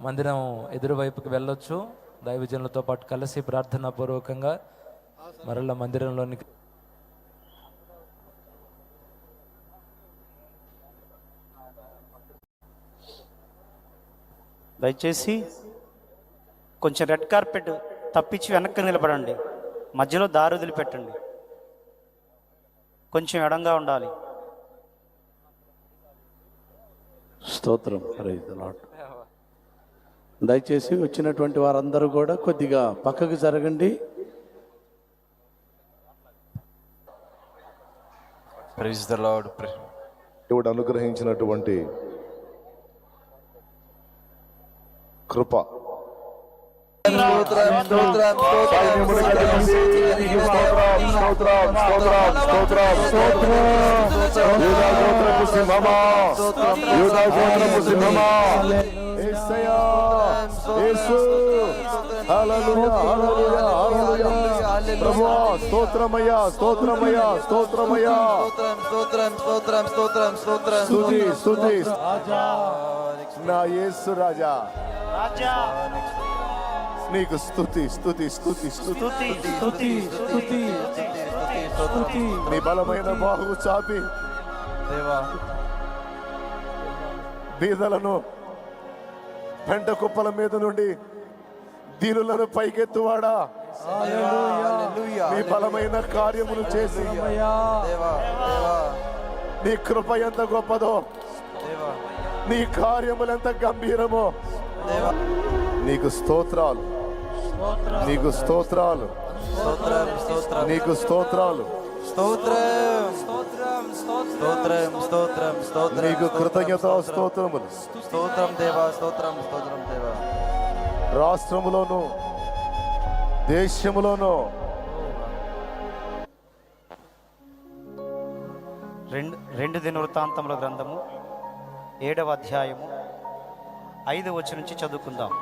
మందిరం ఎదురువైపుకి వెళ్ళొచ్చు. దైవజనులతో పాటు కలిసి ప్రార్థనా పూర్వకంగా మరలా మందిరంలోనికి దయచేసి కొంచెం రెడ్ కార్పెట్ తప్పించి వెనక్కి నిలబడండి. మధ్యలో దారి వదిలిపెట్టండి. కొంచెం ఎడంగా ఉండాలి. స్తోత్రం. లార్డ్ దయచేసి వచ్చినటువంటి వారందరూ కూడా కొద్దిగా పక్కకు జరగండి. ప్రైజ్ ద లార్డ్ దేవుడు అనుగ్రహించినటువంటి కృప స్తోత్రమయ్యా స్తోత్రమయ్యా స్తోత్రమయ్యా స్తోత్రం స్తోత్రం. స్తోత్రం స్తోత్రం. స్తుతి స్తుతి నా యేసు రాజా రాజా నీకు స్తుతి స్తుతి స్తుతి స్తుతి స్తుతి స్తుతి స్తుతి నీ బలమైన బాహు చాపి. దేవా. బీదలను పెంట కుప్పల మీద నుండి దీనులను పైకెత్తువాడా? హల్లెలూయా. నీ బలమైన కార్యములు చేసి నీ కృప ఎంత గొప్పదో దేవా. నీ కార్యములు ఎంత గంభీరమో. దేవా. నీకు స్తోత్రాలు. నీకు స్తోత్రాలు. స్తోత్రం స్తోత్రం. నీకు స్తోత్రాలు. స్తోత్రం స్తోత్రం స్తోత్రం. స్తోత్రం స్తోత్రం నీకు కృతజ్ఞత స్తోత్రములు స్తోత్రం దేవా స్తోత్రం స్తోత్రం దేవా రాష్ట్రములోను దేశములోను రెండు రెండు దినవృత్తాంతముల గ్రంథము ఏడవ అధ్యాయము ఐదు వచ్చి నుంచి చదువుకుందాం.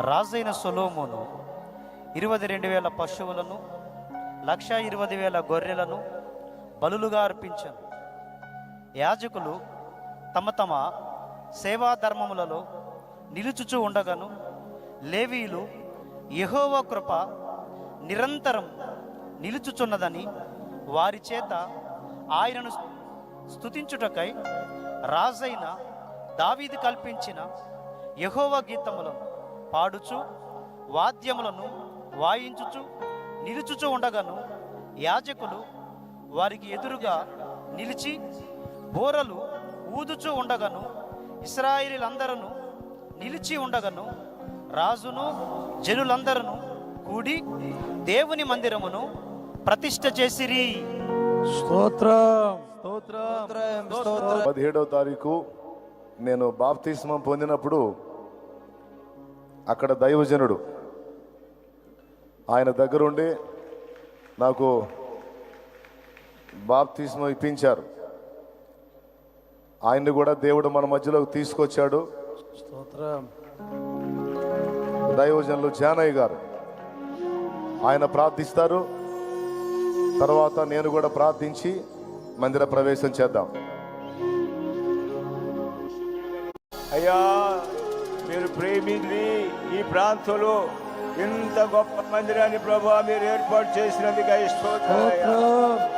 రాజైన సొలోమోను ఇరవై రెండు వేల పశువులను లక్ష ఇరవై వేల గొర్రెలను బలులుగా అర్పించాను. యాజకులు తమ తమ సేవా ధర్మములలో నిలుచుచూ ఉండగను. లేవీలు యహోవ కృప నిరంతరం నిలుచుచున్నదని వారి చేత ఆయనను స్తుతించుటకై రాజైన దావీది కల్పించిన యహోవ గీతములను పాడుచు వాద్యములను వాయించుచు నిలుచుచు ఉండగను. యాజకులు వారికి ఎదురుగా నిలిచి బోరలు ఊదుచూ ఉండగను ఇస్రాయిలీలందరూ నిలిచి ఉండగను రాజును జనులందరూ కూడి దేవుని మందిరమును ప్రతిష్ఠ చేసిరి. స్తోత్రం స్తోత్రం. స్తోత్రం. పదిహేడవ తారీఖు నేను బాప్తిస్మం పొందినప్పుడు అక్కడ దైవజనుడు ఆయన దగ్గరుండి నాకు బాప్తిస్మం ఇప్పించారు. ఆయన్ని కూడా దేవుడు మన మధ్యలోకి తీసుకొచ్చాడు. స్తోత్రం. దైవజనులు జానయ్య గారు ఆయన ప్రార్థిస్తారు. తర్వాత నేను కూడా ప్రార్థించి మందిర ప్రవేశం చేద్దాం. అయ్యా మీరు ప్రేమించి ఈ ప్రాంతంలో ఇంత గొప్ప మందిరాన్ని ప్రభా మీరు ఏర్పాటు చేసినందుకు స్తోత్రాలయ్యా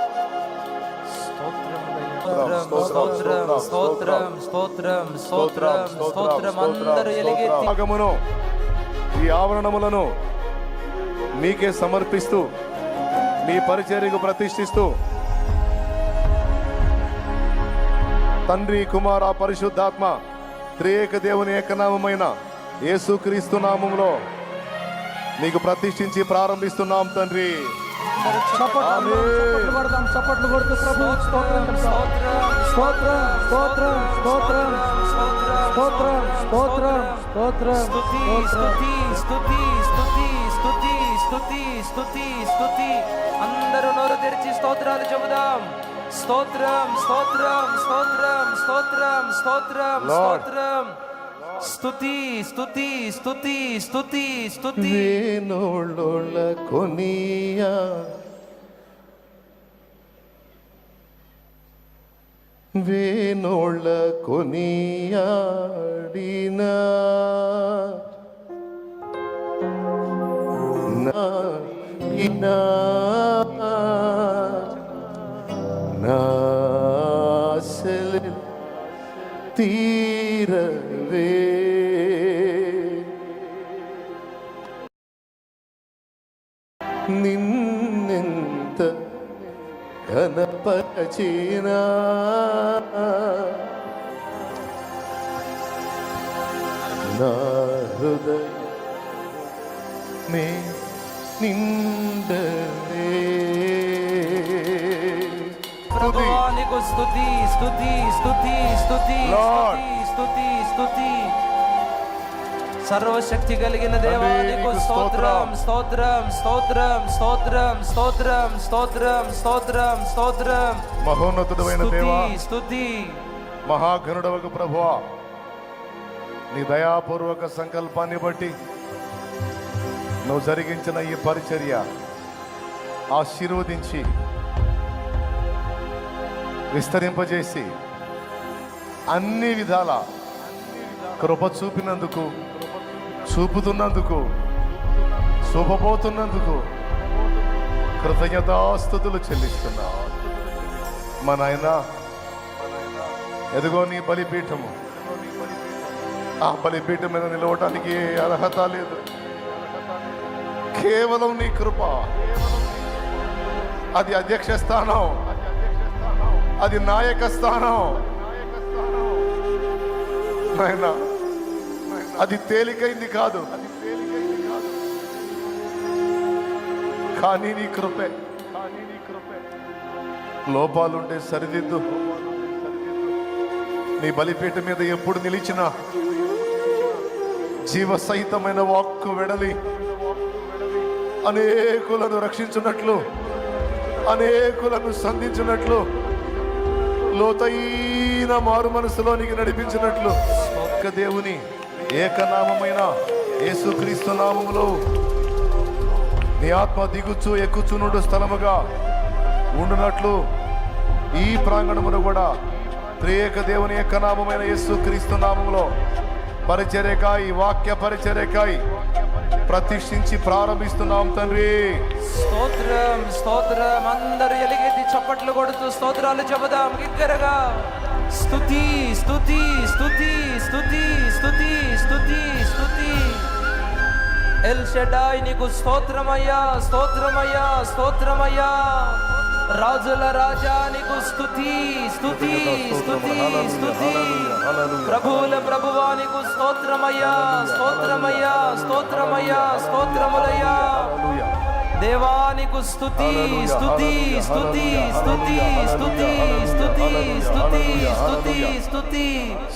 స్తోత్రం స్తోత్రం స్తోత్రం స్తోత్రం స్తోత్రం అందరూ ఈ ఆవరణములను మీకే సమర్పిస్తూ మీ పరిచర్యకు ప్రతిష్ఠిస్తూ తండ్రి కుమార పరిశుద్ధాత్మ త్రియేక దేవుని ఏకనామమైన యేసుక్రీస్తు నామములో నీకు ప్రతిష్ఠించి ప్రారంభిస్తున్నాం తండ్రి ఆమేన్. కొడదాం చప్పట్లు కొడుతూ ప్రభు స్తోత్రం స్తోత్రం స్తోత్రం స్తోత్రం స్తోత్రం స్తోత్రం స్తోత్రం స్తుతి స్తుతి స్తుతి స్తుతి స్తుతి స్తుతి స్తుతి స్తుతి అందరూ నోరు తెరిచి స్తోత్రాలు చెబుదాం స్తోత్రం స్తోత్రం స్తోత్రం స్తోత్రం స్తోత్రం. స్తోత్రం Στοτί, στοτί, στοτί, στοτί, στοτί. Την ολολακωνία. Την ολακωνία δίνα. Να, δίνα. തീരവേ. നിന്നെന്ത ഘനപരചീന? ഹൃദയ മേ നിന്ദേ ప్రభువా నీకు స్తుతి స్తుతి స్తుతి స్తుతి. స్తుతి స్తుతి స్తుతి. సర్వశక్తి కలిగిన దేవా నీకు స్తోత్రం స్తోత్రం. స్తోత్రం స్తోత్రం స్తోత్రం స్తోత్రం స్తోత్రం స్తోత్రం మహోన్నతుడమైన దేవా స్తుతి స్తుతి. మహాగణుడవకు ప్రభువా నీ దయాపూర్వక సంకల్పాన్ని బట్టి నువ్వు జరిగించిన ఈ పరిచర్య ఆశీర్వదించి విస్తరింపజేసి అన్ని విధాల కృప చూపినందుకు చూపుతున్నందుకు చూపబోతున్నందుకు కృతజ్ఞతాస్థుతులు చెల్లిస్తున్నా. మా నాయనా ఎదుగో నీ బలిపీఠము. ఆ బలిపీఠం మీద నిలవటానికి ఏ అర్హత లేదు. కేవలం నీ కృప. అది అధ్యక్ష స్థానం అది నాయక స్థానం. నాయనా అది తేలికైంది కాదు. కానీ నీ కృపే. కానీ నీ కృపే లోపాలుంటే సరిదిద్దు. నీ బలిపీఠ మీద ఎప్పుడు నిలిచిన జీవ సహితమైన వాక్కు వెడలి అనేకులను రక్షించున్నట్లు అనేకులను సంధించినట్లు లోతైన మారు మనసులోనికి నడిపించినట్లు ఒక్క దేవుని ఏకనామమైన యేసుక్రీస్తు నామములో నీ ఆత్మ దిగుచు ఎక్కుచునుడు స్థలముగా ఉండునట్లు ఈ ప్రాంగణమును కూడా త్రియేక దేవుని యొక్క నామమైన యేసు క్రీస్తు నామములో పరిచర్యకాయి వాక్య పరిచర్యకాయ. ప్రతిష్ఠించి ప్రారంభిస్తున్నాం తండ్రి. స్తోత్రం స్తోత్రం. అందరూ ఎలిగెత్తి చప్పట్లు కొడుతూ స్తోత్రాలు చెబుదాం. గిగ్గరగా స్తుతి స్తుతి స్తుతి స్తుతి స్తుతి స్తుతి స్తుతి. ఎల్ షెడాయ్ నీకు స్తోత్రమయ్యా స్తోత్రమయ్యా స్తోత్రమయ్యా. రాజుల రాజా నీకు స్తుతి స్తుతి స్తుతి. స్తుతి ప్రభువుల ప్రభువా నీకు స్తోత్రమయ్యా స్తోత్రమయ్యా స్తోత్రమయ్యా స్తోత్రములయ్యా. దేవానికి స్తుతి స్తుతి స్తుతి స్తుతి స్తుతి స్తుతి స్తుతి స్తుతి స్తుతి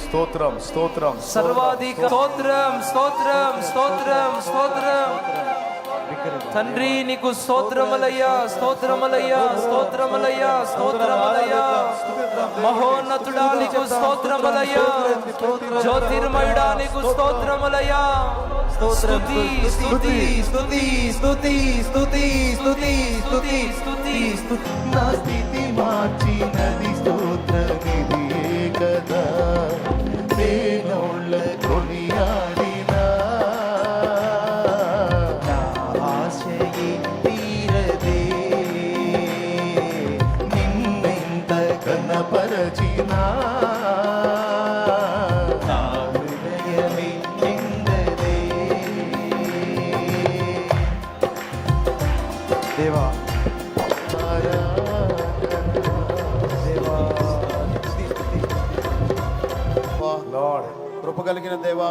స్తోత్రం స్తోత్రం సర్వాధిక స్తోత్రం. స్తోత్రం స్తోత్రం స్తోత్రం. తండ్రి నీకు స్తోత్రములయ్యా స్తోత్రములయ్యా స్తోత్రములయ్యా స్తోత్రములయ్యా. మహోన్నతుడా నీకు స్తోత్రములయ్యా. జ్యోతిర్మయుడా నీకు స్తోత్రములయ్యా. స్తుతి స్తుతి స్తుతి స్తుతి స్తుతి స్తుతి స్తుతి స్తుతి. స్తుతి నా స్థితి మార్చినది కలిగిన దేవా